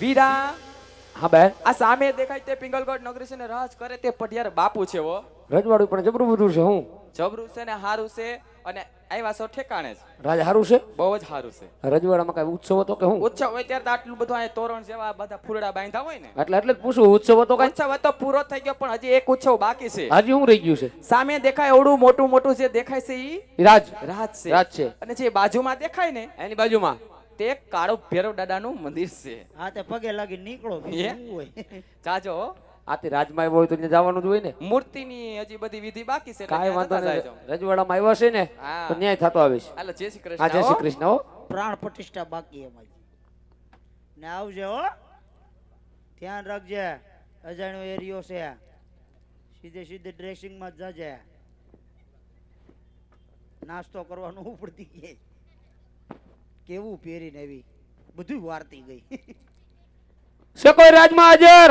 વીરા. હા બેન આ સામે દેખાય તે પિંગલગઢ નગરી છે ને રાજ કરે તે પટિયાર બાપુ છે વો રજવાડું પણ જબરું બધું છે હું? જબરું છે ને હારું છે અને આવ્યા છો ઠેકાણે છે રાજ હારું છે? બહુ જ હારું છે. રજવાડામાં કઈ ઉત્સવ હતો કે હું? ઉત્સવ હોય ત્યારે આટલું બધું અહીંયા તોરણ જેવા બધા ફૂલડા બાંધ્યા હોય ને. એટલે એટલે પૂછું ઉત્સવ હતો કઈ? ઉત્સવ તો પૂરો થઈ ગયો પણ હજી એક ઉત્સવ બાકી છે. હજી હું રહી ગયું છે. સામે દેખાય એવડું મોટું મોટું જે દેખાય છે ઈ રાજ. રાજ છે. રાજ છે. અને જે બાજુમાં દેખાય ને? એની બાજુમાં? તે કાળો ભૈરવ દાદાનું મંદિર છે. હા તે પગે લાગી નીકળો? હોય. જાજો હો. આ તે રાજમાં આવ્યો હોય તો ત્યાં જવાનું જ હોય ને. મૂર્તિની હજી બધી વિધિ બાકી છે કાંઈ વાંધો નહીં. રજવાડામાં આવ્યો છે ને તો ન્યાય થતો આવીશ હાલો જય શ્રી કૃષ્ણ જય શ્રી કૃષ્ણ હો. પ્રાણ પ્રતિષ્ઠા બાકી એમાં. ને આવજે હો. ધ્યાન રાખજે. અજાણ્યો એરિયો છે. સીધે સીધે ડ્રેસિંગમાં જ જાજે. નાસ્તો કરવાનું ઉપડતી કે. કેવું પહેરીને આવી? બધું વાર્તી ગઈ. છે કોઈ રાજમાં હાજર?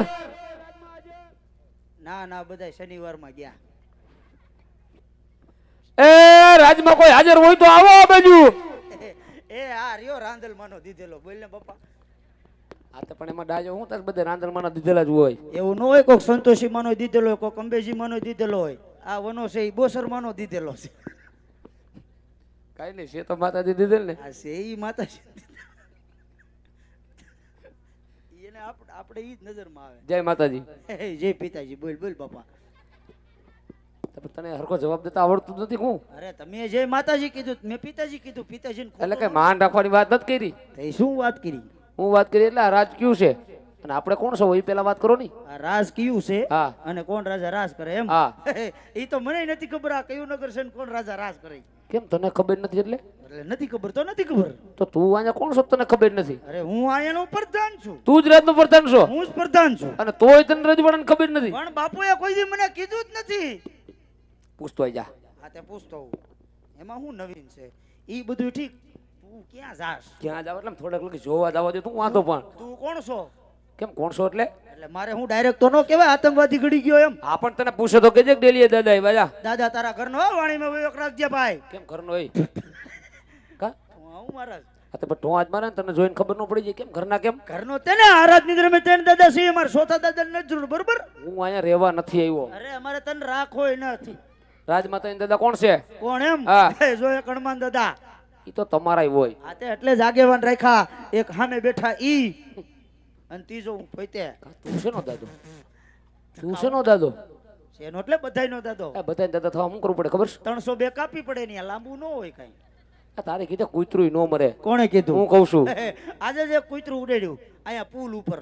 ના ના બધા શનિવારમાં ગયા. એ રાજમાં કોઈ હાજર હોય તો આવો આ બાજુ. એ આ રહ્યો રાંદલ માનો દીધેલો. બોલ ને પપ્પા. આ તો પણ એમાં ડાજો હું તાર બધે માનો દીધેલા જ હોય. એવું ન હોય કોઈક સંતોષી માનો દીધેલો હોય કોઈક અંબેજી માનો દીધેલો હોય. આ વનો છે એ બોસર માનો દીધેલો છે. કાઈ નહીં છે તો માતાજી દીધેલ ને? આ છે ઈ માતાજી એને આપ- આપણે ઈ જ નજરમાં આવે. જય માતાજી. જય પિતાજી. બોલ બોલ બાપા. તને હરખો જવાબ દેતા આવડતું નથી હું. અરે તમે જય માતાજી કીધું મેં પિતાજી કીધું પિતાજીને એટલે કઈ માન. રાખવાની વાત નથી કરી. તો શું વાત કરી? હું વાત કરી એટલે આ રાજ કયું છે? અને આપણે કોણ છો? એ પેલા વાત કરો ની. આ રાજ કયું છે? હા. અને કોણ રાજા રાજ કરે એમ? હા. એ તો મને નથી ખબર આ કયું નગર છે ને કોણ રાજા રાજ કરે. કેમ તને ખબર નથી એટલે? એટલે નથી ખબર તો નથી ખબર. તો તું અહીંયા કોણ છો? તને ખબર નથી. અરે હું અહીંયાનો પ્રધાન છું. તું જ રાજનો પ્રધાન છો. હું જ પ્રધાન છું. અને તોય તને રજવાડાને ખબર નથી. પણ બાપુએ કોઈ દી મને કીધું જ નથી. પૂછતો આઈ જા. હા તે પૂછતો એમાં શું નવીન છે. ઈ બધું ઠીક. તું ક્યાં જાસ ક્યાં જાવ એટલે થોડાક લખી જોવા જવા દે તું વાંધો પણ. તું કોણ છો? કેમ કોણ છો એટલે? એટલે મારે હું ડાયરેક્ટ તો ન કહેવાય આતંકવાદી ઘડી ગયો એમ. આ પણ તને પૂછે તો કેજે ડેલીએ દાદા એ બાજા દાદા તારા ઘરનો હો, વાણીમાં વિવેક રાખજે ભાઈ કેમ ઘરનો હોય કા? હું આવું મહારાજ. આ તો પણ ઢોં આજ મારે તને જોઈને ખબર ન પડી જાય કેમ ઘરના કેમ? ઘરનો તેને આરાધ નિદ્ર મેં ત્રણ દાદા સી અમારે ચોથા દાદા નથી જરૂર બરોબર? હું અહીંયા રહેવા નથી આવ્યો. અરે અમારે તને રાખો નથી. રાજમાતાની દાદા કોણ છે? કોણ એમ? હા. જો એક હનુમાન દાદા. એ તો તમારા હોય. હા તે એટલે જ આગેવાન રાખ્યા એક સામે બેઠા ઈ. અને ત્રીજો હું પોતે. તું છે નો દાદો? તું નો દાદો? શેનો એટલે બધાયનો દાદો. આ બધાય દાદા થવા શું કરવું પડે ખબર છે? ત્રણસો બે કાપી પડે ને લાંબુ ન હોય કાંઈ. આ તારે કીધે કૂતરું નો મરે. કોણે કીધું? હું કહું છું. આજે જે કૂતરું ઉડાડ્યું અહીંયા પુલ ઉપર.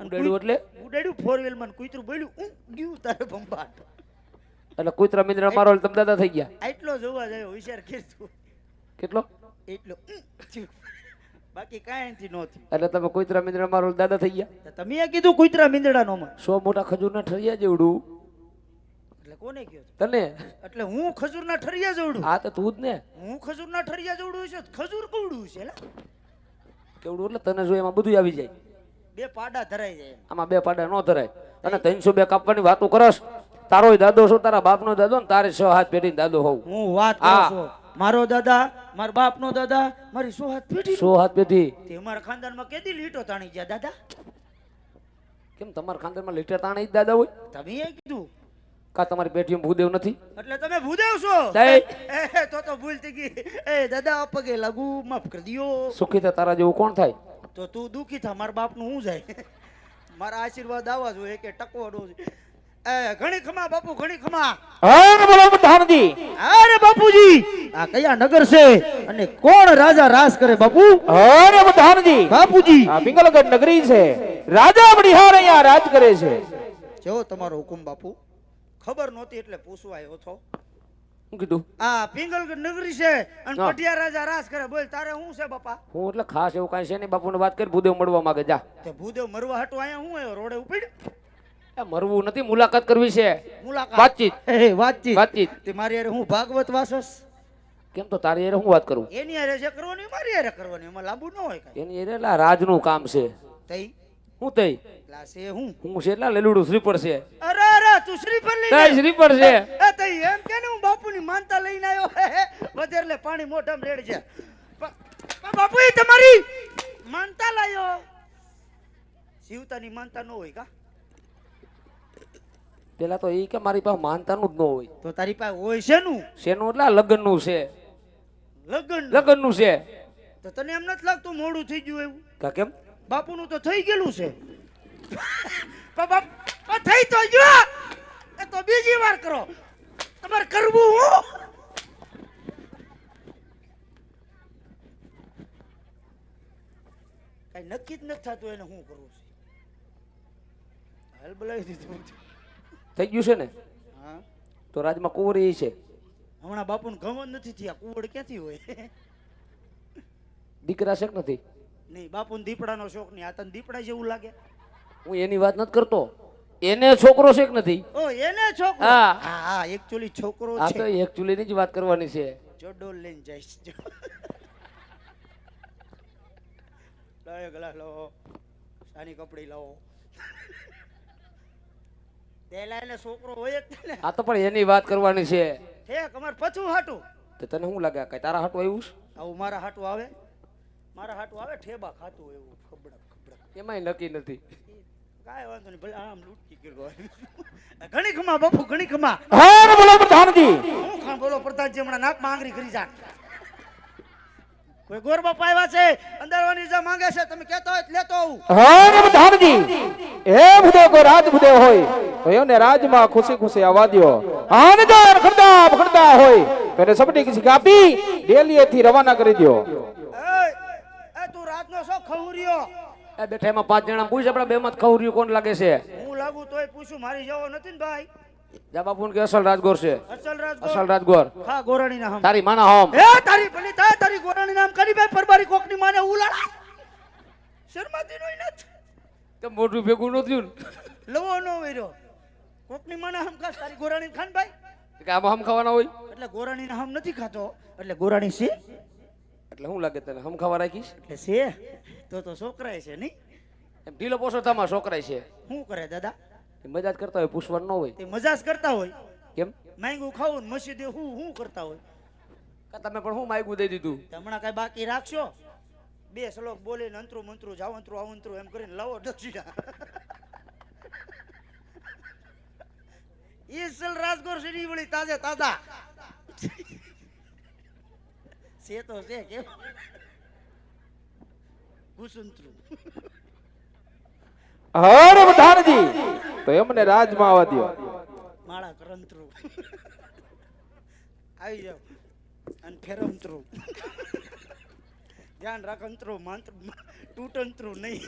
ઉડાડ્યું એટલે? ઉડાડ્યું ફોર વ્હીલમાં કૂતરું બોલ્યું ઉં, ગયું તારે બંબાટ એટલે કૂતરા મિંદ્રા મારો તમે દાદા થઈ ગયા? એટલો જોવા જાય હોશિયાર કીધું કેટલો? એટલો. બાકી કાંઈ નથી નો થયું એટલે તમે કુતરા મિંદ્રા મારો દાદા થઈ ગયા? તમે એ કીધું કુતરા મીંદડા નો સો મોટા ખજૂરના ઠરિયા જેવડું. એટલે કોને કયો તને? એટલે હું ખજૂરના ઠરિયા જેવડું. આ તો તું જ ને. હું ખજૂરના ઠરિયા જેવડું છે ખજૂર કવડું છે. કેવડું? એટલે તને જો એમાં બધું આવી જાય. બે પાડા ધરાઈ જાય આમાં બે પાડા નો ધરાય. અને ત્રણસો બે કાપવાની વાતો કરસ. તારો દાદો છો તારા બાપનો દાદો ને તારે છ હાથ પેઢી દાદો હોવ હું વાત હા. મારો દાદા મારા બાપનો દાદા મારી સો હાથ પેઢી સો હાથ પેઢી. તે મારા ખાનદાનમાં કેદી લીટો તાણી ગયા દાદા? કેમ તમારા ખાનદાનમાં લીટર તાણી દાદા હોય? તમે એ કીધું? કા તમારી પેઢીમાં ભૂદેવ નથી? એટલે તમે ભૂદેવ છો. એ તો તો ભૂલ થઈ ગઈ. એ દાદા પગે લગુ માફ કરી દિયો. સુખી તારા જેવું કોણ થાય? તો તું દુખી થા મારા બાપનું હું જાય? મારા આશીર્વાદ આવા જોઈએ કે ટકવાડો છે ઘણી ખમા બાપુ ઘણી ખમા. બોલો અરે બાપુજી. આ કયા નગર છે અને કોણ રાજા રાસ કરે બાપુ? અરે પ્રધાનજી બાપુજી. આ પિંગલગઢ નગરી છે. રાજા બિહાર અહીંયા રાજ કરે છે. જેવો તમારો હુકુમ બાપુ. ખબર નહોતી એટલે પૂછવા આવ્યો છો. કીધું? આ પિંગલગઢ નગરી છે અને. પટિયા રાજા રાસ કરે. બોલ તારે શું છે બાપા? હું એટલે ખાસ એવું કાંઈ છે નહીં. બાપુને વાત કરી ભૂદેવ મળવા માંગે. જા. તે ભૂદેવ મરવા હટવા અહીંયા હું આવ્યો? રોડે ઉપડ મરવું નથી મુલાકાત કરવી છે. મુલાકાત. વાતચીત. વાતચીત. વાતચીત. તે મારી યાર હું ભાગવત વાસસ? કેમ તો તારી યાર હું વાત કરું? એની યાર છે કરવાની મારી યાર કરવાની. એમાં લાંબુ ન હોય એની યાર એટલે રાજનું કામ છે. તઈ? હું તઈ? લા છે હું. હું છે એટલે લેલુડું શ્રીપર છે. અરે અરે તું શ્રીપર લઈ તઈ શ્રીપર છે. એ તઈ એમ કે ને હું બાપુની માનતા લઈને આવ્યો. વધેરલે પાણી મોઢામાં રેડ છે. બાપુ એ તમારી માનતા લાયો. જીવતાની માનતા ન હોય કા? પેલા તો એ કે મારી પાસે માનતાનું જ ન હોય. તો તારી પાસે હોય છે નું શેનું એટલે લગ્ન લગ્નનું છે. લગ્ન લગ્નનું છે. તો તને એમ નથી લાગતું મોડું થઈ ગયું એવું? કા કેમ? બાપુનું તો થઈ ગયેલું છે. બાપ થઈ તો ગયો એ તો બીજી વાર કરો. તમારે કરવું હું. કઈ નક્કી જ નથી થતું એને શું કરવું છે. હાલ બોલાવી દીધું થઈ ગયું છે ને? તો રાજમાં કુંવર એ છે. હમણાં બાપુને ગમ જ નથી થયા કુવડ ક્યાંથી હોય? દીકરા શેક નથી? નહીં બાપુને દીપડાનો શોખ નહીં આ તને દીપડા જેવું લાગે? હું એની વાત નથી કરતો. એને છોકરો શેક નથી. ઓ એને છોકરો? હા. હા એકચ્યુઅલી છોકરો આ તો એકચ્યુઅલી ની જ વાત કરવાની છે. જો ડોલ લઈને જઈશ જો. ડાયો ગ્લાસ લો સાની કપડી લાવો. તેલા એને છોકરો હોય જ ને આ તો પણ એની વાત કરવાની છે. ઠેક કમર પછું હાટું. તો તને શું લાગે કઈ તારા હાટું આવ્યું છે? આવું મારા હાટું આવે? મારા હાટું આવે? ઠેબા ખાતું એવું ખબડક ખબડક. એમાંય નક્કી નથી. કાંઈ વાંધો નહીં ભલે આમ લૂટકી કર્યો ઘણી ખમા બાપુ ઘણી ખમા હા બોલો પ્રધાનજી. હું બોલો પ્રધાનજી હમણાં નાકમાં આંગળી કરી જા કોઈ ગોર બાપા આવ્યા છે અંદરવાની જા માંગે છે તમે કહેતો હોય લેતો આવું. ને ધામજી હે ભૂદેવ કોઈ રાજ ભૂદેવ હોય તો એને રાજમાં ખુશી ખુશી આવવા દ્યો. આનંદર ખડતા ખડતા હોય તો સબડી સબટી કિસી કાપી ડેલીએથી રવાના કરી દ્યો. એ એ તું રાતનો શો ખવર્યો એ બેઠા એમાં પાંચ જણા પૂછ આપણા બે મત ખવર્યું કોણ લાગે છે? હું લાગુ તોય પૂછું મારી જવો નથી ને ભાઈ. જા બાપુ કે અસલ રાજગોર છે? અસલ રાજ અસલ રાજગોર. હા ગોરાણી નામ તારી માના હોમ. એ તારી ભલી થાય તારી ગોરાણી નામ કરી ભાઈ પરબારી કોકની માને ઉલાડા શર્માતી નોય નથ. તે મોઢું ભેગું ન થયું લવો નો વેર્યો. કોકની માને હમ ખાસ? તારી ગોરાણી ખાન ભાઈ? કે આમાં હમ ખાવાના હોય? એટલે ગોરાણી હમ નથી ખાતો. એટલે ગોરાણી છે? એટલે શું લાગે તને હમ ખાવા રાખીશ? એટલે છે. તો તો છોકરાય છે નહીં? એમ ઢીલો પોસો તમારા છોકરાય છે. શું કરે દાદા? એ મજા જ કરતા હોય પૂછવાનું ન હોય. તે મજાજ કરતા હોય. કેમ? માંગું ખાવું મસ્જિદે હું હું કરતા હોય? કા તમે પણ હું માયગું દઈ દીધું? હમણાં કઈ બાકી રાખશો? બે શ્લોક બોલીને અંતરું મંત્રું જાવંતરું આવંતરું એમ કરીને લાવો દક્ષિણા ઈસલ રાજગોર શ્રી વળી તાજે તાજા. છે તો છે કેમ? કુસંતરું હર પ્રધાનજી તો એમને રાજમાં આવવા દો માળા કરંતરું આવી જાવ અને ફેરંતરું ધ્યાન રાખ અંતરું મંત્ર તૂટંતરું નહીં.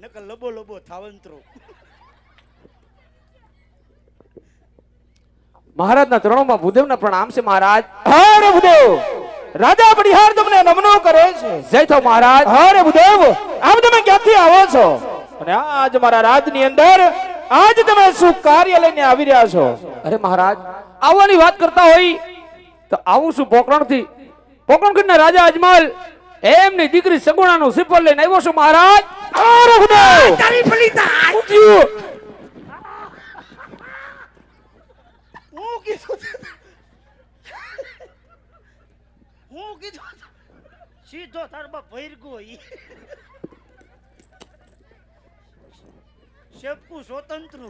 નકર લબો લબો થાવંતરું મહારાજના ચરણોમાં ભૂદેવના પ્રણામ છે મહારાજ. હાર ભૂદેવ! રાજા પડિહાર તમને નમનો કરે છે. જય થો મહારાજ. અરે ભૂદેવ! આમ તમે ક્યાંથી આવો છો? અને આજ મારા રાજની અંદર આજ તમે શું કાર્ય લઈને આવી રહ્યા છો? અરે મહારાજ આવવાની વાત કરતા હોય તો આવું શું પોકરણથી પોકરણ રાજા અજમલ એમની દીકરી સગુણાનું સિપર લઈને આવ્યો છું મહારાજ? હું કીધું હું કીધું સીધો તાર બાપ ભૈરગો ઈ. શેપકું સ્વતંત્ર.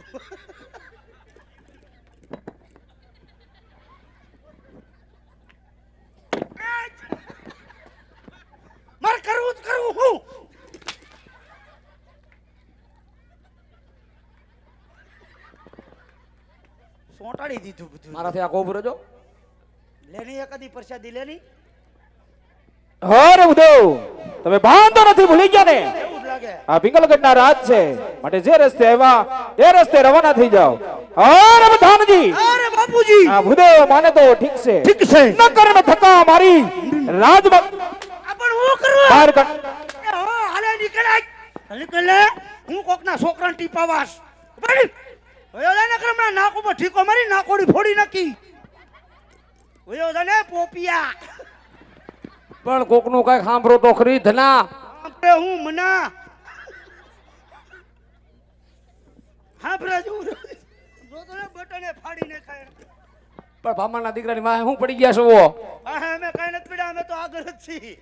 મારે કરવું જ કરવું હું. સોંટાડી દીધું બધું. મારાથી આ કોબરો જો લેની એકાદી પ્રસાદી લેની? હરે ભૂદેવ તમે તો નથી ભૂલી ગયા ને? આ પિંગલગઢના રાજ છે. માટે જે રસ્તે આવ્યા એ રસ્તે રવાના થઈ જાઓ. અરે બધાનજી! અરે બાપુજી! આ ભૂદેવ માને તો ઠીક છે. ઠીક છે. નકર મેં થકા મારી રાજમાં આપણ હું કરું બહાર કર હાલે નીકળે. નીકળે. હું કોકના છોકરાને ટીપાવાસ. બળી ઓયો જાને કે હમણાં નાક ઉપર ઠીકો મારી નાકોડી ફોડી નાખી. ઓયો જાને પોપિયા. પણ કોકનું કઈ સાંભળો તો ખરી ધના. આપણે હું મના. હાફરાજ હું. રોતને બટને ભામાના દીકરાની વાહે હું પડી ગયા છો વાહે? અમે કઈ નથી પડ્યા અમે તો આગળ જ છીએ.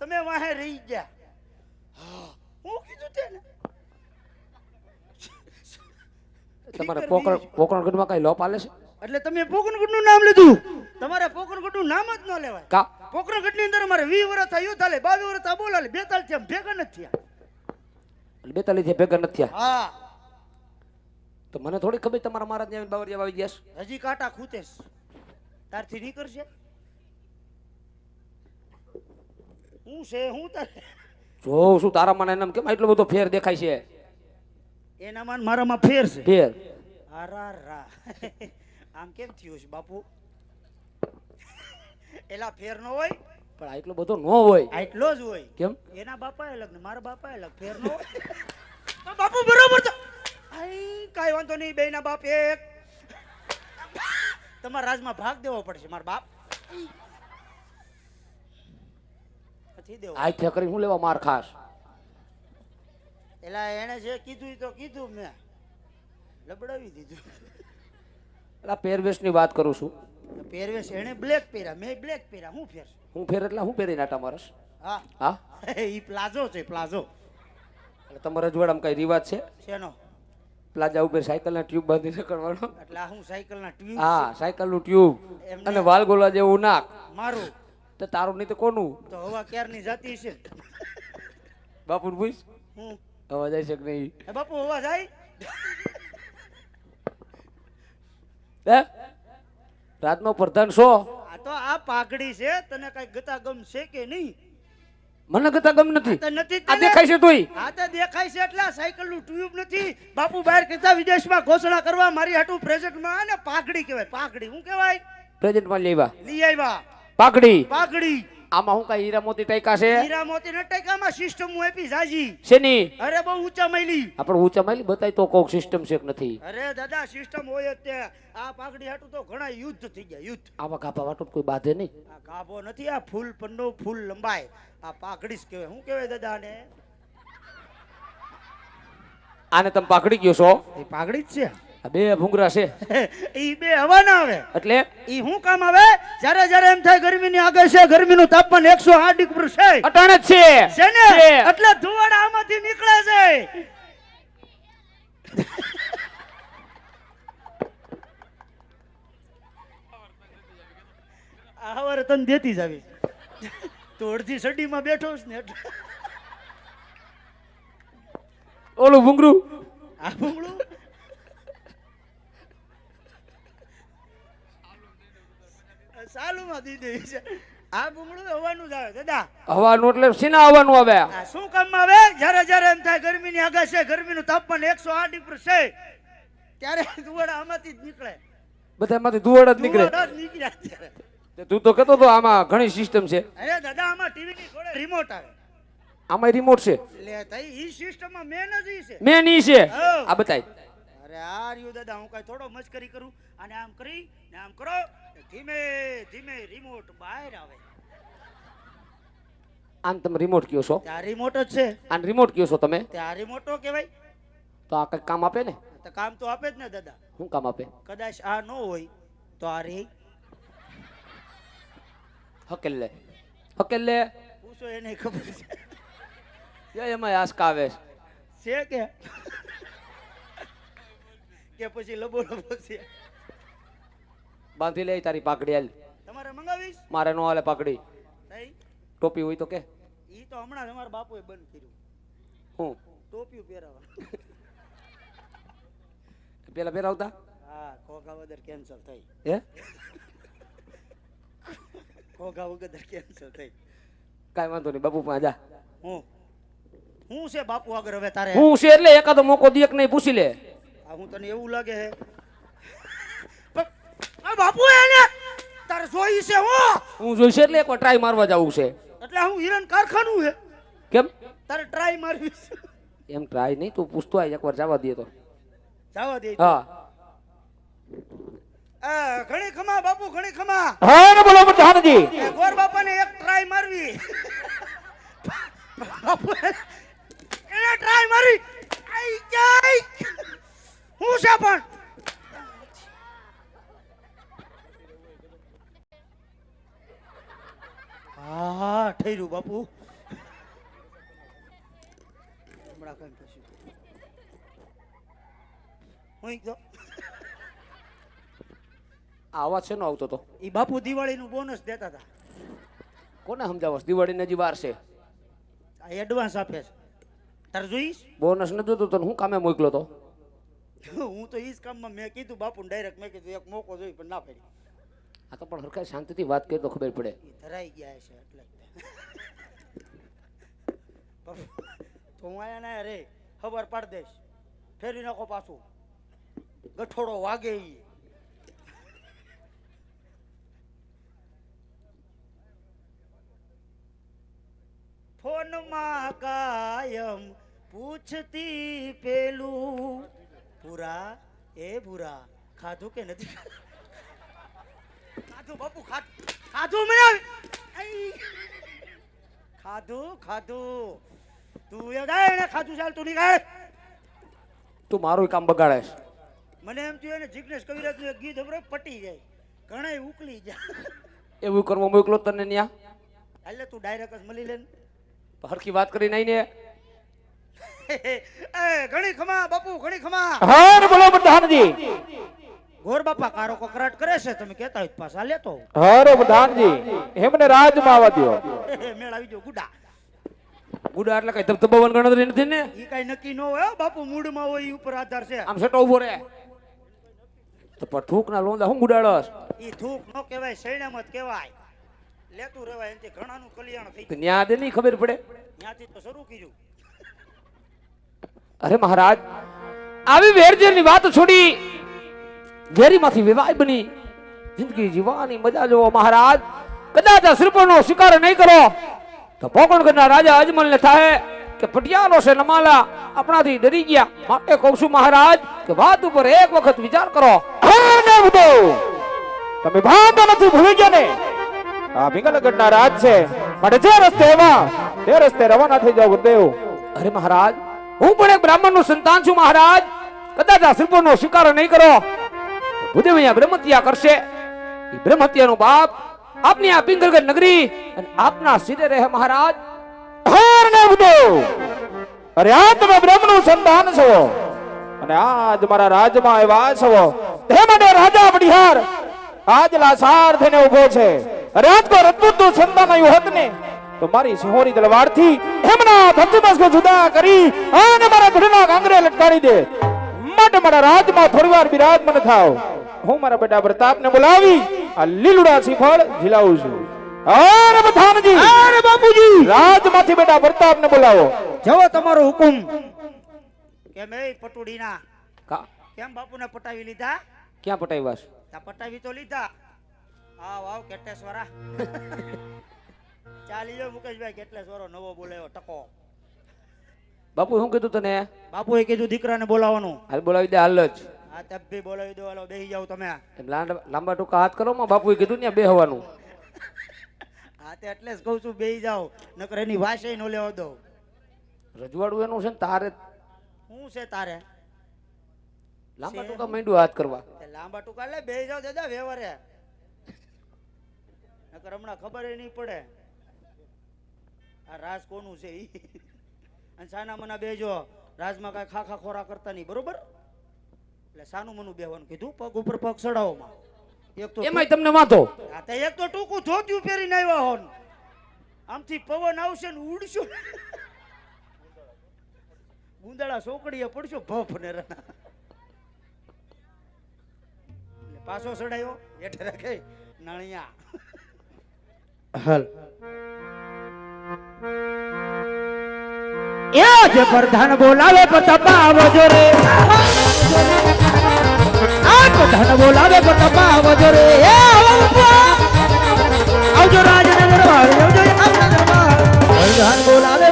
તમે વાહે રહી ગયા. હું કીધું તેને? તમારે પોકણ પોકણ ગઢમાં કઈ લોપ આલે છે? એટલે તમે પોકણ ગુડનું નામ લીધું. તમારે પોકણ ગુડનું નામ જ ન લેવાય. કા? પોકણ ગુડની અંદર અમારે 20 વર્ષ થયું થાલે 22 વર્ષ આ બોલાલે 42 થયા ભેગા નથી થયા. 42 થયા ભેગા નથી થયા? હા. તો મને થોડી ખબર તમારા મહારાજ ત્યાં જવા આવી ગયા હજી કાંટા ખૂતેસ તારથી નીકળશે? હું છે હું તારે? જો શું તારા મને એમ કેમ એટલો બધો ફેર દેખાય છે? એનામાં મન મારામાં ફેર છે? ફેર. આરા રા આમ કેમ થયું છે બાપુ? એલા ફેર નો હોય? પણ આટલો બધો નો હોય. આટલો જ હોય. કેમ? એના બાપા અલગ ને મારા બાપા અલગ ફેર નો. બાપુ બરોબર કાઈ વાંધો નહીં બે ના બાપ એક. તમારા રાજમાં ભાગ દેવો પડશે મારા બાપ. આ થયા કરી હું લેવા માર ખાસ એલા એને જે કીધું તો કીધું મેં. લબડાવી દીધું. એટલે પહેરવેશની વાત કરું છું. પહેરવેશ એને બ્લેક પહેર્યા મેં બ્લેક પહેર્યા હું ફેર હું ફેર એટલે હું પહેરી નાટા મારસ? હા. હા? એ પ્લાઝો છે પ્લાઝો. એટલે તમારા રજવાડામાં કઈ રિવાજ છે? શેનો? પ્લાઝા ઉપર સાયકલ ના ટ્યુબ બાંધી શકવાનો એટલે હું સાયકલના ટ્યુબ હા સાયકલનું ટ્યુબ અને વાલગોલા જેવું નાક. મારું. તો તારું નહીં તો કોનું? તો હવા ક્યારની જાતી છે? બાપુ પૂછ. હવા જાય છે શકે નહીં? એ બાપુ હવા જાય? હે? રાતનો પ્રધાન શો આ તો આ પાઘડી છે તને કઈ ગતાગમ છે કે નહીં? મને કતા ગમ નથી. આ દેખાય છે તોય. આ તો દેખાય છે એટલે સાયકલનું ટ્યુબ નથી. બાપુ બહાર કહેતા વિદેશમાં ઘોષણા કરવા મારી હાટું પ્રેઝન્ટમાં ને પાઘડી કહેવાય. પાઘડી શું કહેવાય? પ્રેઝન્ટમાં લેવા લઈ આવ્યા. પાકડી પાઘડી. આમાં હું કઈ હીરા મોતી ટાઈકા છે? હીરા મોતી નટાઈકામાં સિસ્ટમ હું આપી જાજી. શેની? અરે બહુ ઊંચા મૈલી આપણે ઊંચા મૈલી બતાય તો કોક સિસ્ટમ છે કે નથી. અરે દાદા સિસ્ટમ હોય જ તે. આ પાકડી હાટું તો ઘણા યુદ્ધ થઈ ગયા યુદ્ધ. આવા ગાભા વાટો કોઈ બાધે નહીં. આ ગાભો નથી આ ફૂલ પન્નો ફૂલ લંબાય. આ પાઘડી જ કહેવાય. શું કહેવાય દાદા આને આને તમે પાકડી ગયો છો? એ પાઘડી જ છે. બે ભૂંગરા છે. ઈ બે હવા ના આવે. એટલે? ઈ હું કામ આવે? જ્યારે જ્યારે એમ થાય ગરમીની આગળ છે ગરમીનું તાપમાન એકસો આઠ ડિગ્રી છે. અટાણે જ છે. છે. ને એટલે ધુવાડા આમાંથી નીકળે છે. આ તન દેતી જ આવી. તો અડધી સડીમાં બેઠો છે ને એટલે. ઓલું ભૂંગરું આ ભૂંગળું? સાલુમાં દીધી છે. આ ભૂંગળું હવાનું જ આવે દાદા. હવાનું એટલે શીના હવાનું આવે? આ શું કામમાં આવે? જ્યારે જ્યારે એમ થાય ગરમીની આગળ છે ગરમીનું તાપમાન એકસો આઠ ડિગ્રી છે ત્યારે ધુવાડા આમાંથી જ નીકળે. બધામાંથી ધુવાડા જ નીકળે. નીકળ્યા ત્યારે. તે તું કહેતો તો આમાં ઘણી સિસ્ટમ છે. અરે દાદા આમાં ટીવી ની જોડે રિમોટ આવે. આમાં રિમોટ છે. લે તઈ ઈ સિસ્ટમમાં મેન જ ઈ છે. મેન ઈ છે. આ બતાય. અરે આ રહ્યું દાદા હું કઈ થોડો મસ્કરી કરું. અને આમ કરી ને આમ કરો ધીમે ધીમે રિમોટ બહાર આવે. આમ તમે રિમોટ કયો છો? આ રિમોટ જ છે. આન રિમોટ કયો છો તમે? આ રિમોટો કહેવાય. તો આ કઈ કામ આપે ને? તો કામ તો આપે જ ને દાદા. શું કામ આપે? કદાચ આ ન હોય તો આ રે. હકેલ. લે હકેલ. લે પૂછો એને ખબર છે. યા એમાં આસકા આવે છે. કે? કે પછી લબો લબો છે. બાંધી લે તારી પાકડી હાલ. તમારે મંગાવીશ? મારે નો હાલે પાકડી ટોપી હોય તો કે. ઈ તો હમણાં જ અમારા બાપુએ બંધ કર્યું. હું? ટોપી પહેરાવા. પેલા પહેરાવતા? હા ખોખા વદર કેન્સલ થઈ. હે? ખોખા વગર કેન્સલ થઈ કાંઈ વાંધો નહીં બાપુ પાસે જા. હું? હું છે બાપુ આગળ હવે તારે? હું છે એટલે એકાદો મોકો દે એક નહીં પૂછી લે. આ હું તને એવું લાગે હે? બાપુ એને તારે જોઈ છે હું. હું જોઈશે એટલે એકવાર ટ્રાય મારવા જવું છે. એટલે હું હિરણ કારખાનું હે. કેમ? તારે ટ્રાય મારવી છે. એમ ટ્રાય નહીં તું પૂછતો એકવાર જવા દે તો. જવા દે. હા. ઘણી ખમા બાપુ ઘણી ખમા. હા ને બોલો પ્રધાનજી ગોર બાપાને એક ટ્રાય મારવી. બાપુ એને ટ્રાય મારી. આઈ જાય. હું છે પણ? હા ઠર્યું બાપુ. હમણાં કઈ પછી હું તો આ અવાજ શેનો આવતો તો? એ બાપુ દિવાળીનું બોનસ દેતા હતા કોને સમજાવસ દિવાળીને હજી વાર છે. આ એડવાન્સ આપે છે. તાર જોઈશ? બોનસ ન જોતો તો હું કામે મોકલો તો? હું તો ઈ જ કામમાં મેં કીધું બાપુ ડાયરેક્ટ મેં કીધું એક મોકો જોઈ પણ ના પડી. આ તો પણ હરખાઈ શાંતિથી વાત કરી તો ખબર પડે. ધરાઈ ગયા છે એટલે તો હું આયા ના રે ખબર પાડ દઈશ. ફેરી નાખો પાછું. ગઠોડો વાગે ઈ. કાયમ પૂછતી પેલું. ભૂરા? એ ભૂરા. ખાધું કે નથી? ખાધું બાપુ ખાધું આઈ. ખાધું ખાધું. તું એ ગાય ને ખાધું ચાલ તું નીકળ. તું મારું કામ બગાડે મને એમ થયું એને જીગ્નેશ કવિરાજનું એક ગીત હમણાં પટી જાય. ઘણા ઉકલી જાય. એવું કરવા મોકલો તને ન્યા. એટલે તું ડાયરેક્ટ જ મળી લે ને. હરખી વાત કરીને આઈને એ ઘણી ખમા બાપુ ઘણી ખમા. હર બોલો પ્રધાનજી ગોર બાપા કારો કકરાટ કરે છે તમે કહેતા હોય પાછા લેતો હર પ્રધાનજી રાજમાં આવવા દો મેળ આવી ગયો ગુડા. ગુડા એટલે કઈ ધબધબાવાની ગણતરી નથી ને? ઈ કઈ નક્કી ન હોય બાપુ બાપુ મૂડમાં હોય ઈ ઉપર આધાર છે. આમ સેટો ઊભો રહે તો પણ થૂક ના લોંદા હું ગુડાડસ? ઈ થૂક નો કહેવાય સૈણામ જ કહેવાય. લેતું રહેવાય એનાથી ઘણાનું કલ્યાણ થઈ ન્યા નહીં ખબર પડે? ત્યાંથી તો શરૂ કર્યું અરે મહારાજ આવી વેરજેરની વાત છોડી ઝેરીમાંથી વિવાહ બની. જિંદગી જીવવાની મજા જોવો મહારાજ. કદાચ આ શ્રીફળનો સ્વીકાર નહીં કરો તો પોકણગઢના રાજા અજમલને થાય કે પટિયાલો છે નમાલા આપણાથી ડરી ગયા. માટે કહું છું મહારાજ કે વાત ઉપર એક વખત વિચાર કરો. તમે ભાંધો નથી ભૂલી ગયા ને? આ ભીંગલગઢના રાજ છે. માટે જે રસ્તે એવા તે રસ્તે રવાના થઈ જાવ ગુરુદેવ. અરે મહારાજ, હું પણ એક બ્રાહ્મણનું સંતાન છું મહારાજ. કદાચ આ શ્રીફળનો સ્વીકાર નહીં કરો. તો ભૂદેવ અહીંયા બ્રહ્મત્યા કરશે. એ બ્રહ્મત્યાનો બાપ આપની આ પિંગલગઢ નગરી અને આપના સિરે રહે મહારાજ. હર ને બધો અરે આ તમે બ્રહ્મનું સંતાન છો. અને આજ મારા રાજમાં આવ્યા છો. તે માટે રાજા બડિહાર આજ લાસાર થઈને ઊભો છે. અરે આજ કો રજપૂતનું સંતાન આવ્યું હોત ને તો મારી સિંહોરી તલવારથી એમના ધરતીમસ્કો જુદા કરી અને મારા ધડના કાંગરે લટકાડી દે. માટે મારા રાજમાં થોડીવાર બિરાજમાન થાવ. હું મારા બેટા પ્રતાપને બોલાવી આ લીલુડા શ્રીફળ ઝીલાવું છું. અરે બધાનજી! અરે બાપુજી! રાજમાંથી બેટા પ્રતાપને બોલાવો. જવો તમારો હુકુમ. કેમ એ પટુડીના? કેમ બાપુને પટાવી લીધા? ક્યાં પટાવ્યા છે? પટાવી તો લીધા. આવ આવ કેટેશ્વરા. ચાલી જો મુકેશભાઈ કેટલેશ્વરો નવો બોલાયો ટકો. બાપુ શું કીધું તને? બાપુએ કીધું દીકરાને બોલાવવાનું. હાલ બોલાવી દે હાલ જ. હા તબ બી બોલાવી દો હાલો બેહી જાવ તમે એમ લાંબા ટૂંકા હાથ કરો માં બાપુએ કીધું ને બેહવાનું. હા તે એટલે જ કહું છું બેહી જાવ નકર એની વાસે નો લેવા દો. રજવાડું એનું છે ને તારે. શું છે તારે? લાંબા ટૂંકા માંડ્યું હાથ કરવા. લાંબા ટૂંકા લે બેહી જાવ દાદા વ્યવહારે. નકર હમણાં ખબર નહીં પડે. આ રાજ કોનું છે ઈ? અને સાના મના બેજો રાજમાં કાંઈ ખાખા ખોરા કરતા નહીં બરોબર? એટલે સાનું મનું બેહવાનું કીધું પગ ઉપર પગ ચડાવોમાં. એક તો એમાંય તમને વાંધો? આ તો એક તો ટૂંકું ધોતિયું પહેરીને આવ્યા હોન. આમથી પવન આવશે ને ઉડશો. ગુંદાળા સોકડીએ પડશો ભફ ને રના. એટલે પાછો ચડાયો હેઠે રાખે નણિયા હલ. એ જે પ્રધાન બોલાવે પતપાવજો રે આ પ્રધાન બોલાવે આવજો આવજો પ્રધાન બોલાવે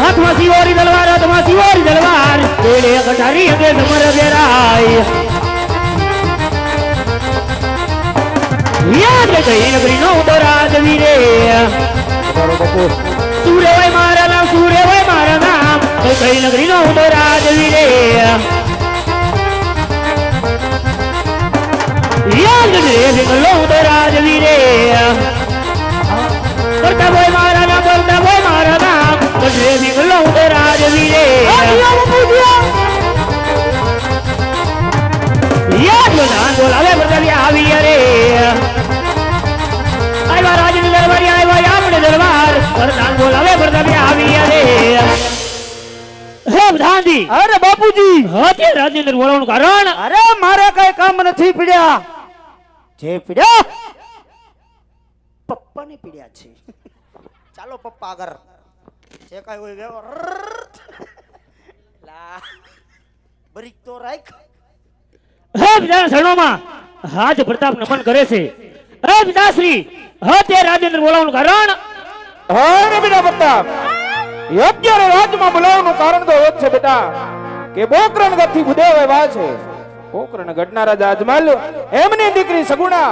હાથમાં શિવારી દલવાર હાથમાં શિવારી દલવાર. પેડે ગટારી હવે સમર વેરાય યાદ કઈ નગરી નો દરાજ વીરે સૂરે હોય મારા નામ સૂરે હોય મારા નામ કઈ નગરી નો વીરે યાદ રે. વીરે કરતા બોય મારા નામ કરતા બોય મારા નામ યાદ બોલાવે બદલી આવી રે. વરદાન બોલાવે બદલી આવી રે. હે બધાંદી અરે બાપુજી. હતે રાજેન્દ્ર બોલાવવાનું કારણ. અરે મારે કઈ કામ નથી પીડ્યા. જે પીડ્યા પપ્પાને પીડ્યા છે. ચાલો પપ્પા આગળ. જે કાંઈ હોય વેવો લા બરીક તો રાખ. હે વિધાન શરણોમાં હાજ પ્રતાપ નમન કરે છે. હે પિતાશ્રી તે રાજેન્દ્ર બોલાવવાનું કારણ. હા ને બેટા પ્રતાપ. અત્યારે રાજમાં બોલાવવાનું કારણ તો એ છે બેટા કે બોકરણ ગથી ભૂદેવ એવા છે. બોકરણ ગઢના રાજા અજમલ એમની દીકરી સગુણા,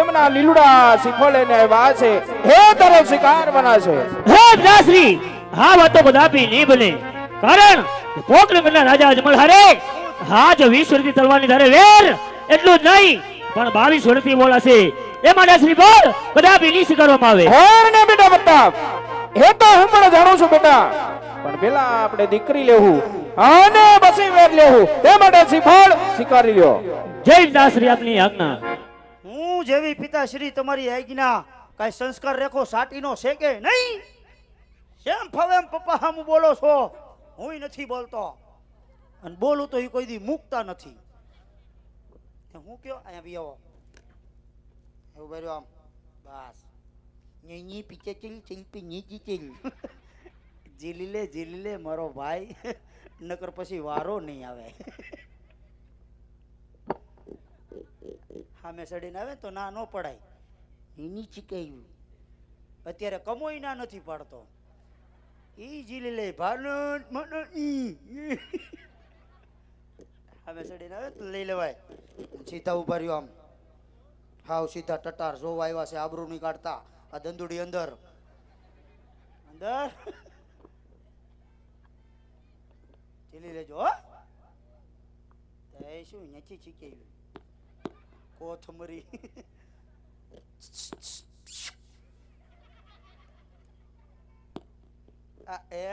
એમના લીલુડા સિફળે ને એવા છે. હે તારો શિકાર બના છે. હે જાશ્રી હા વાતો બધાપી નહીં બને કારણ પોકરણગઢના રાજા અજમલ હારે હાજ વીસ વર્ષથી તલવાની ધારે વેર. એટલું જ નહીં, પણ બાવીસ વર્ષથી બોલાશે એ માટે શ્રી બોલ કદાપી નહીં કરવામાં આવે. હોર ને બેટા પ્રતાપ એ તો હું પણ જાણું છું બેટા. પણ પેલા આપણે દીકરી લેવું. અને બસી વેર લેવું. તે માટે સિફળ સ્વીકારી લ્યો. જય પિતાશ્રી આપની આજ્ઞા. હું જેવી પિતાશ્રી તમારી આજ્ઞા કાંઈ સંસ્કાર રેખો સાટીનો છે કે નહીં? કેમ ફવેમ એમ પપ્પા હામું બોલો છો? હું નથી બોલતો. અને બોલું તો એ કોઈ દી મૂકતા નથી. હું કયો? અહીંયા આવો. એવું કર્યું આમ બસની પીછે ચીલ ચીલ પી ની જી ચીલ જીલી લે જીલી લે મારો ભાઈ નકર પછી વારો નહીં આવે સામે સડીને આવે તો ના ન પડાય એની ચીકાયું અત્યારે કમોય ના નથી પાડતો ઈ જીલી લે ભાનુ મનો સામે સડીને આવે તો લઈ લેવાય સીધા ઊભા રહ્યો આમ હાવ સીધા ટટાર જોવા આવ્યા છે, આબરૂ નહીં કાઢતા આ દંદુડી અંદર. અંદર? ચીલી લેજો તે શું નથી ચીકેવી કોથમરી. એ.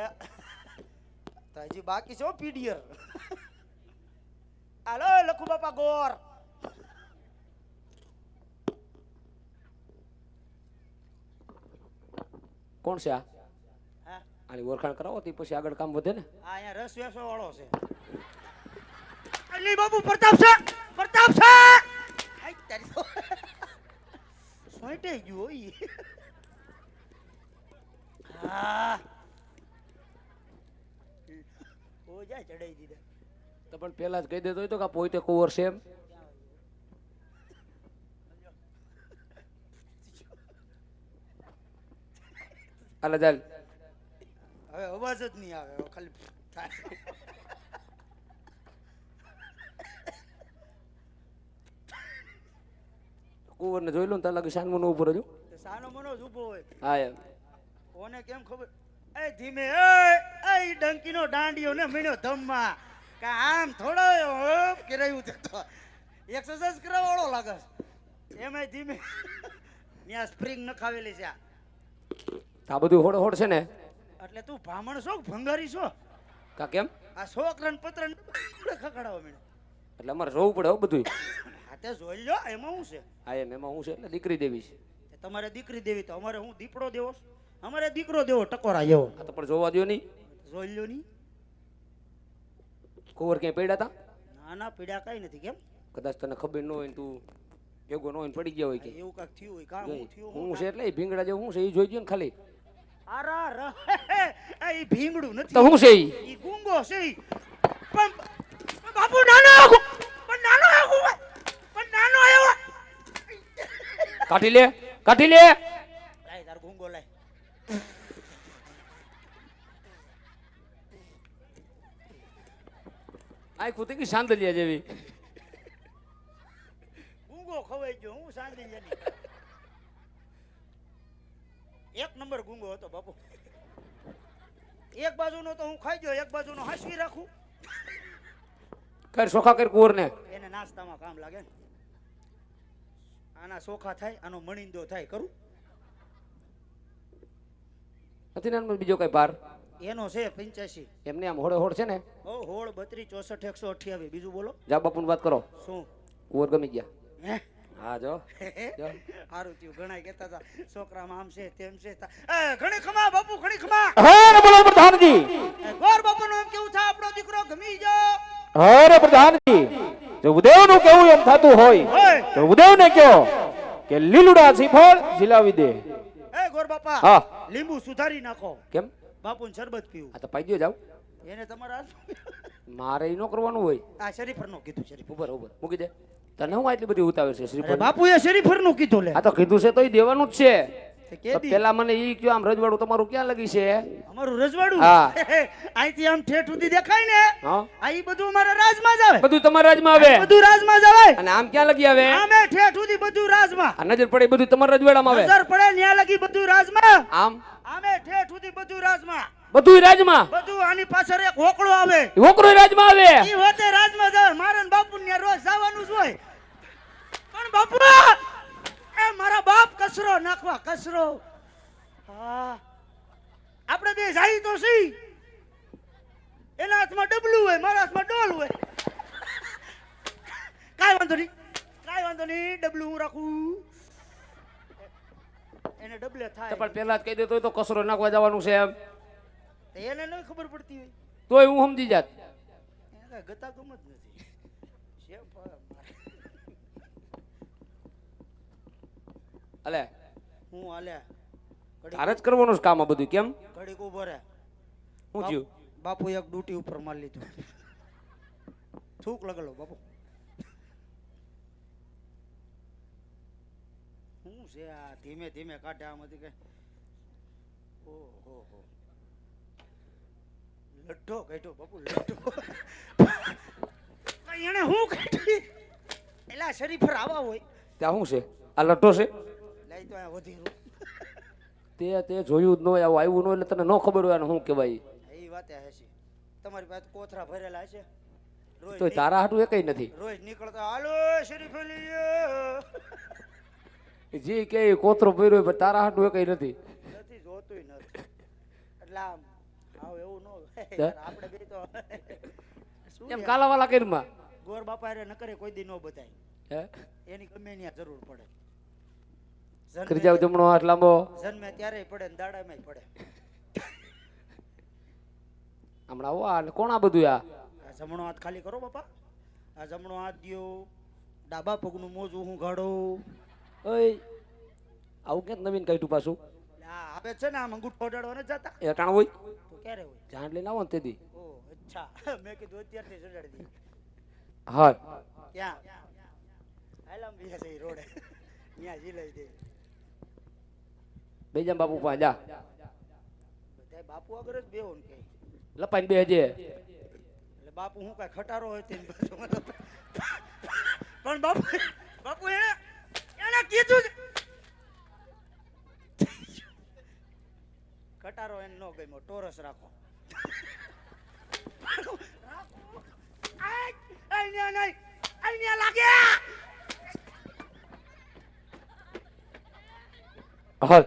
હજી બાકી છે પીડિયર. હાલો લખુ બાપા ગોર. કોણ છે આ? હા. આની ઓળખાણ કરાવો તે પછી આગળ કામ વધે ને? આ અહીંયા રસ વેસો વાળો છે અલી બાબુ પ્રતાપ છે! પ્રતાપ છે! આઈ તારી સોઈટે ગયો ઈ હા. ઓ જા ચડાઈ દીધા. તો પણ પહેલા જ કહી દેતો હોય તો કે પોઈતે પોતે કુંવર છે એમ. આલે ચાલ. હવે અવાજ જ નહીં આવે ખાલી થાય. કુંવર ને જોઈ લો ને તાર લાગે શાનમો નો ઉપર હજુ શાનો સાનો મનો જ ઊભો હોય. હા એમ. કોને કેમ ખબર? એ ધીમે એ એ ડંકીનો દાંડિયો ને મીણ્યો ધમમાં. કે આમ થોડો હપ કેરાયું તે તો એક્સરસાઇઝ કરવા વાળો લાગે એમ ધીમે. ત્યાં સ્પ્રિંગ નખાવેલી છે આ. આ બધું હોડ હોડ છે ને? એટલે તું ભામણ છો ભંગારી છો? કા કેમ? આ છોકરાને પત્ર ખખડાવો મીણ એટલે અમારે જોવું પડે હો બધું હાથે જોઈ લ્યો એમાં શું છે? હા એમ એમાં હું છે એટલે દીકરી દેવી છે. તમારે દીકરી દેવી તો અમારે હું દીપડો દેવો અમારે દીકરો દેવો ટકોરા જેવો. આ તો પણ જોવા દો નહીં. જોઈ લ્યો નહીં. કુંવર ક્યાંય પડ્યા હતા ના ના પીડા કઈ નથી કેમ? કદાચ તને ખબર ન હોય તું ભેગો ન હોય પડી ગયા હોય કે. એવું કાંઈક થયું હોય કામ હું થયું હું છે એટલે ભીંગડા જેવું હું છે એ જોઈ ગયો ને ખાલી. અરે એ ભીંગડું નથી. તો હું છે ઈ? ગુંગો છે પણ બાપુ નાનો પણ નાનો પણ નાનો એવો કાઢી લે કાઢી લે. લાય તાર ગુંગો લાય. આ ખુદ કે શાંત લે જેવી? ગુંગો ખવાઈ ગયો હું શાંત લે એક નંબર ગુંગો હતો બાપુ. એક બાજુનો તો હું ખાઈ ગયો એક બાજુનો હાસવી રાખું. કર સોખા કર કુંવર ને એને નાસ્તામાં કામ લાગે ને. આના સોખા થાય આનો મણિંદો થાય કરું નથી ને બીજો કઈ ભાર? એનો છે પંચ્યાસી. એમને આમ હોળે હોળ છે ને? ઓ હોળ બત્રીસ ચોસઠ એકસો અઠ્યાવીસ. બીજું બોલો. જા બાપુ વાત કરો. શું? કુંવર ગમી ગયા. હે? હા જો. જો. સારું થયું ઘણા કહેતા હતા છોકરામાં આમ છે તેમ છે. ઘણી ખમા બાપુ ઘણી ખમા. હરે બોલો પ્રધાનજી. ગોર બાપુ નું એમ કેવું થાય આપણો દીકરો ગમી ગયો. હરે પ્રધાનજી. જો ઉદેવનું કેવું એમ થતું હોય તો ઉદેવ ને કયો કે લીલુડા શ્રીફળ ઝીલાવી દે. એ ગોર બાપા હા. લીંબુ સુધારી નાખો. કેમ? બાપુને શરબત પીવું. આ તો પાઈ જાવ. એને તમારા મારે નો કરવાનું હોય. આ શરીફનું કીધું શરીફ. ઉભર ઉભર. મૂકી દે. તને હું આટલી બધી ઉતાવળ છે? શ્રીફળ બાપુએ શરીફરનું કીધું લે. આ તો કીધું છે તોય દેવાનું જ છે. તે તો. પેલા મને ઈ કયો આમ રજવાડું તમારું ક્યાં લગી છે? અમારું રજવાડું? હા. અહીંથી આમ ઠેઠ સુધી દેખાય ને? હા? આ ઈ બધું અમારા રાજમાં જ આવે. બધું તમારા રાજમાં આવે? બધું રાજમાં જ આવે. અને આમ ક્યાં લગી આવે? આમે ઠેઠ સુધી બધું રાજમાં. આ નજર પડે બધું તમારા રજવાડામાં આવે? નજર પડે ન્યા લગી બધું રાજમાં. આમ? આમે ઠેઠ સુધી બધું રાજમાં. બધું રાજમાં? બધું આની પાછળ એક હોકળો આવે. હોકળો રાજમાં આવે? ઈ હોતે રાજમાં જાય. મારે બાપુ ને રોજ જવાનું જ હોય. પણ બાપુ એ મારા બાપ કચરો નાખવા કચરો. હા. આપણે બે જાય તો સી. એના હાથમાં ડબલું હોય મારા હાથમાં ડોલ હોય. કાંઈ વાંધો નહીં. કાંઈ વાંધો નહીં ડબલું હું રાખું. એને ડબલે થાય. પણ પેલા જ કહી દેતો તો કસરો નાખવા જવાનું છે એમ. એને નહીં ખબર પડતી હોય. તોય હું સમજી જાત. ગતા ગતાગમ જ નથી. અલે. હું ઘડીક તારે જ કરવાનું કામ આ બધું કેમ? ઘડીક ઊભો રહે. શું થયું? બાપુ એક ડ્યુટી ઉપર મારી લીધું. થૂક લગેલો બાપુ. શું છે આ? ધીમે ધીમે કાઢે આમાંથી કે ઓહો હો. લઠ્ઠો કાઢ્યો બાપુ લઠ્ઠો એને હું કાઢી એલા શરીફર આવા હોય. ત્યાં શું છે? આ લઠ્ઠો છે? લઈ તો વધી રૂ તે તે જોયું જ ન હોય આવું આવ્યું ન હોય એટલે તને ન ખબર હોય શું કહેવાય. એ વાતે હશે. તમારી પાસે કોથરા ભરેલા હશે? રોજ તારા હાટું એ કઈ નથી. રોજ નીકળતા હાલો શરીફ જે કે કોતરો પહેર્યો પણ તારા હાટું કઈ નથી. નથી નથી. એટલે આમ આવ એવું ન આપણે બે તો એમ કાલાવાલા કરીમાં? ગોર બાપા રે ન કરે કોઈ દી ન બતાય. હે? એની ગમે ની જરૂર પડે. જન્મે કરી જાવ જમણો હાથ લાંબો. જન્મે ત્યારે પડે ને દાડામાં પડે. હમણાં આવો આ કોણ આ બધું આ? જમણો હાથ ખાલી કરો બાપા. આ જમણો હાથ દિયો. ડાબા પગનું મોજું હું ગાડું ઓય આવું ક્યાં નવીન કાઢ્યું પાછું? આપે છે ને આમ અંગૂઠો અડાડવા જતા એ અટાણ હોય? તો ક્યારે હોય? જાણ લઈને આવો ને તેથી ઓ અચ્છા. મેં કીધું અત્યારથી ચડાડી દી હા. ક્યાં? આલમ બી છે રોડે. ત્યાં જીલાઈ દે. બેજામ બાપુ પા જા. બધાય બાપુ આગળ જ બેહો ને કે લપાઈને બે હજે. એટલે બાપુ હું કાંઈ ખટારો હોય તેમ પણ બાપુ બાપુ એને એને કીધું જ ખટારો એને ન ગમ્યો ટોરસ રાખો આય નહીં, ન્યા લાગે હાલ